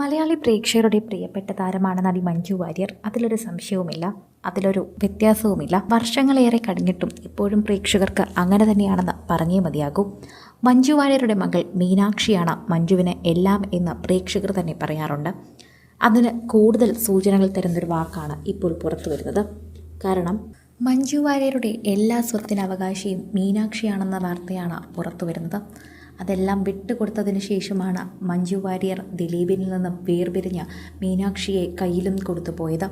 മലയാളി പ്രേക്ഷകരുടെ പ്രിയപ്പെട്ട താരമാണ് നടി മഞ്ജു വാര്യർ. അതിലൊരു സംശയവുമില്ല. അതിലൊരു വ്യത്യാസവുമില്ല. വർഷങ്ങളേറെ കഴിഞ്ഞിട്ടും ഇപ്പോഴും പ്രേക്ഷകർക്ക് അങ്ങനെ തന്നെയാണെന്ന് പറഞ്ഞേ മതിയാകും. മഞ്ജു വാര്യരുടെ മകൾ മീനാക്ഷിയാണ് മഞ്ജുവിന് എല്ലാം എന്ന് പ്രേക്ഷകർ തന്നെ പറയാറുണ്ട്. അതിന് കൂടുതൽ സൂചനകൾ തരുന്നൊരു വാക്കാണ് ഇപ്പോൾ പുറത്തു വരുന്നത് കാരണം മഞ്ജു വാര്യരുടെ എല്ലാ സ്വത്തിന് അവകാശിയും മീനാക്ഷിയാണെന്ന വാർത്തയാണ് പുറത്തു വരുന്നത്. അതെല്ലാം വിട്ടുകൊടുത്തതിന് ശേഷമാണ് മഞ്ജു വാര്യർ ദിലീപിനിൽ നിന്ന് വേർപിരിഞ്ഞ് മീനാക്ഷിയെ കയ്യിലും കൊടുത്തു പോയത്.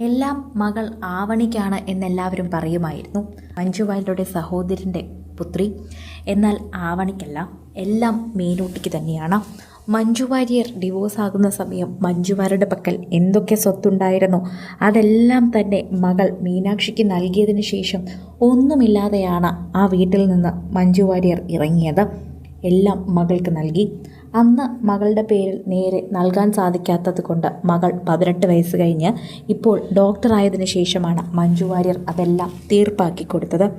എല്ലാം മകൾ ആവണിക്കാണ് എന്നെല്ലാവരും പറയുമായിരുന്നു. മഞ്ജു വാര്യരുടെ സഹോദരന്റെ പുത്രി. എന്നാൽ ആവണിക്കല്ല എല്ലാം മീനൂട്ടിക്ക് തന്നെയാണ്. മഞ്ജു വാര്യർ ഡിവോഴ്സ് ആകുന്ന സമയം മഞ്ജുവാരുടെ പക്കൽ എന്തൊക്കെ സ്വത്തുണ്ടായിരുന്നോ? അതെല്ലാം തന്നെ മകൾ മീനാക്ഷിക്ക് നൽകിയതിന് ശേഷം ഒന്നുമില്ലാതെയാണ് ആ വീട്ടിൽ നിന്ന് മഞ്ജു വാര്യർ ഇറങ്ങിയത്. എല്ലാം മകൾക്ക് നൽകി. അന്ന് മകളുടെ പേരിൽ നേരെ നൽകാൻ സാധിക്കാത്തത് കൊണ്ട് മകൾ പതിനെട്ട് വയസ്സ് കഴിഞ്ഞ് ഇപ്പോൾ ഡോക്ടറായതിനു ശേഷമാണ് മഞ്ജു വാര്യർ അതെല്ലാം തീർപ്പാക്കി കൊടുത്തത്.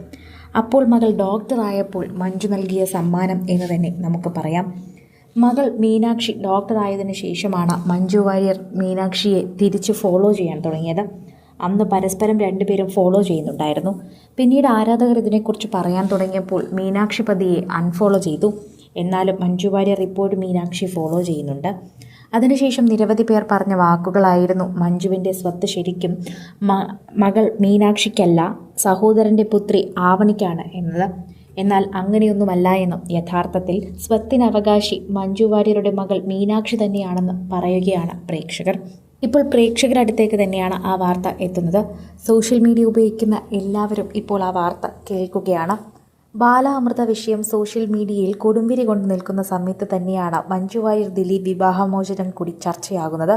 അപ്പോൾ മകൾ ഡോക്ടറായപ്പോൾ മഞ്ജു നൽകിയ സമ്മാനം എന്ന് തന്നെ നമുക്ക് പറയാം. മകൾ മീനാക്ഷി ഡോക്ടറായതിനു ശേഷമാണ് മഞ്ജു വാര്യർ മീനാക്ഷിയെ തിരിച്ച് ഫോളോ ചെയ്യാൻ തുടങ്ങിയത്. അന്ന് പരസ്പരം രണ്ടുപേരും ഫോളോ ചെയ്യുന്നുണ്ടായിരുന്നു. പിന്നീട് ആരാധകർ ഇതിനെക്കുറിച്ച് പറയാൻ തുടങ്ങിയപ്പോൾ മീനാക്ഷി പതിയെ അൺഫോളോ ചെയ്തു. എന്നാലും മഞ്ജു വാര്യർ ഇപ്പോഴും മീനാക്ഷി ഫോളോ ചെയ്യുന്നുണ്ട്. അതിനുശേഷം നിരവധി പേർ പറഞ്ഞ വാക്കുകളായിരുന്നു മഞ്ജുവിന്റെ സ്വത്ത് ശരിക്കും മകൾ മീനാക്ഷിക്കല്ല സഹോദരന്റെ പുത്രി ആവണിക്കാണ് എന്നത്. എന്നാൽ അങ്ങനെയൊന്നുമല്ല എന്നും യഥാർത്ഥത്തിൽ സ്വത്തിനവകാശി മഞ്ജു വാര്യരുടെ മകൾ മീനാക്ഷി തന്നെയാണെന്ന് പറയുകയാണ് പ്രേക്ഷകർ. ഇപ്പോൾ പ്രേക്ഷകരുടെ അടുത്തേക്ക് തന്നെയാണ് ആ വാർത്ത എത്തുന്നത്. സോഷ്യൽ മീഡിയ ഉപയോഗിക്കുന്ന എല്ലാവരും ഇപ്പോൾ ആ വാർത്ത കേൾക്കുകയാണ്. ബാലാമൃത വിഷയം സോഷ്യൽ മീഡിയയിൽ കൊടുമ്പിരി കൊണ്ട് നിൽക്കുന്ന സമയത്ത് തന്നെയാണ് മഞ്ജു വാര്യർ ദിലീപ് വിവാഹമോചനം കൂടി ചർച്ചയാകുന്നത്.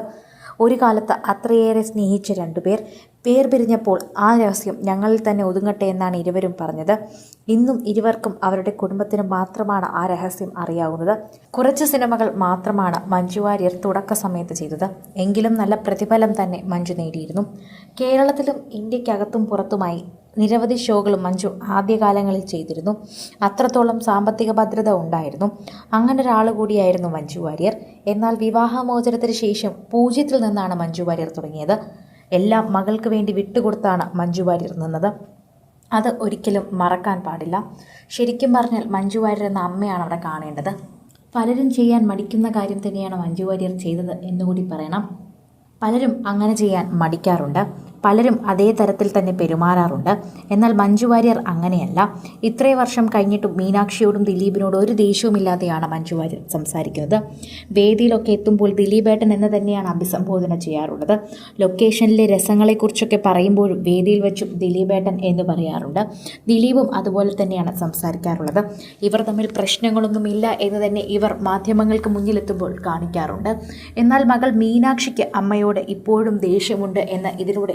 ഒരു കാലത്ത് അത്രയേറെ സ്നേഹിച്ച രണ്ടുപേർ പേർ പിരിഞ്ഞപ്പോൾ ആ രഹസ്യം ഞങ്ങളിൽ തന്നെ ഒതുങ്ങട്ടെ എന്നാണ് ഇരുവരും പറഞ്ഞത്. ഇന്നും ഇരുവർക്കും അവരുടെ കുടുംബത്തിന് മാത്രമാണ് ആ രഹസ്യം അറിയാവുന്നത്. കുറച്ച് സിനിമകൾ മാത്രമാണ് മഞ്ജു വാര്യർ തുടക്ക സമയത്ത് ചെയ്തത്. എങ്കിലും നല്ല പ്രതിഫലം തന്നെ മഞ്ജു നേടിയിരുന്നു. കേരളത്തിലും ഇന്ത്യക്കകത്തും പുറത്തുമായി നിരവധി ഷോകളും മഞ്ജു ആദ്യകാലങ്ങളിൽ ചെയ്തിരുന്നു. അത്രത്തോളം സാമ്പത്തിക ഭദ്രത ഉണ്ടായിരുന്നു. അങ്ങനെ കൂടിയായിരുന്നു മഞ്ജു വാര്യർ. എന്നാൽ വിവാഹമോചനത്തിന് ശേഷം പൂജ്യത്തിൽ നിന്നാണ് മഞ്ജു വാര്യർ തുടങ്ങിയത്. എല്ലാം മകൾക്ക് വേണ്ടി വിട്ടുകൊടുത്താണ് മഞ്ജു വാര്യർ നിന്നത്. അത് ഒരിക്കലും മറക്കാൻ പാടില്ല. ശരിക്കും പറഞ്ഞാൽ മഞ്ജു വാര്യർ എന്ന അമ്മയാണ് അവിടെ കാണേണ്ടത്. പലരും ചെയ്യാൻ മടിക്കുന്ന കാര്യം തന്നെയാണ് മഞ്ജു വാര്യർ ചെയ്തത് എന്നുകൂടി പറയണം. പലരും അങ്ങനെ ചെയ്യാൻ മടിക്കാറുണ്ട്. പലരും അതേ തരത്തിൽ തന്നെ പെരുമാറാറുണ്ട്. എന്നാൽ മഞ്ജു വാര്യർ അങ്ങനെയല്ല. ഇത്രയും വർഷം കഴിഞ്ഞിട്ടും മീനാക്ഷിയോടും ദിലീപിനോടും ഒരു ദേഷ്യവുമില്ലാതെയാണ് മഞ്ജു വാര്യർ സംസാരിക്കുന്നത്. വേദിയിലൊക്കെ എത്തുമ്പോൾ ദിലീപേട്ടൻ എന്ന് തന്നെയാണ് അഭിസംബോധന ചെയ്യാറുള്ളത്. ലൊക്കേഷനിലെ രസങ്ങളെക്കുറിച്ചൊക്കെ പറയുമ്പോഴും വേദിയിൽ വെച്ചും ദിലീപേട്ടൻ എന്ന് പറയാറുണ്ട്. ദിലീപും അതുപോലെ തന്നെയാണ് സംസാരിക്കാറുള്ളത്. ഇവർ തമ്മിൽ പ്രശ്നങ്ങളൊന്നുമില്ല എന്ന് തന്നെ ഇവർ മാധ്യമങ്ങൾക്ക് മുന്നിലെത്തുമ്പോൾ കാണിക്കാറുണ്ട്. എന്നാൽ മകൾ മീനാക്ഷിക്ക് അമ്മയോട് ഇപ്പോഴും ദേഷ്യമുണ്ട് എന്ന് ഇതിലൂടെ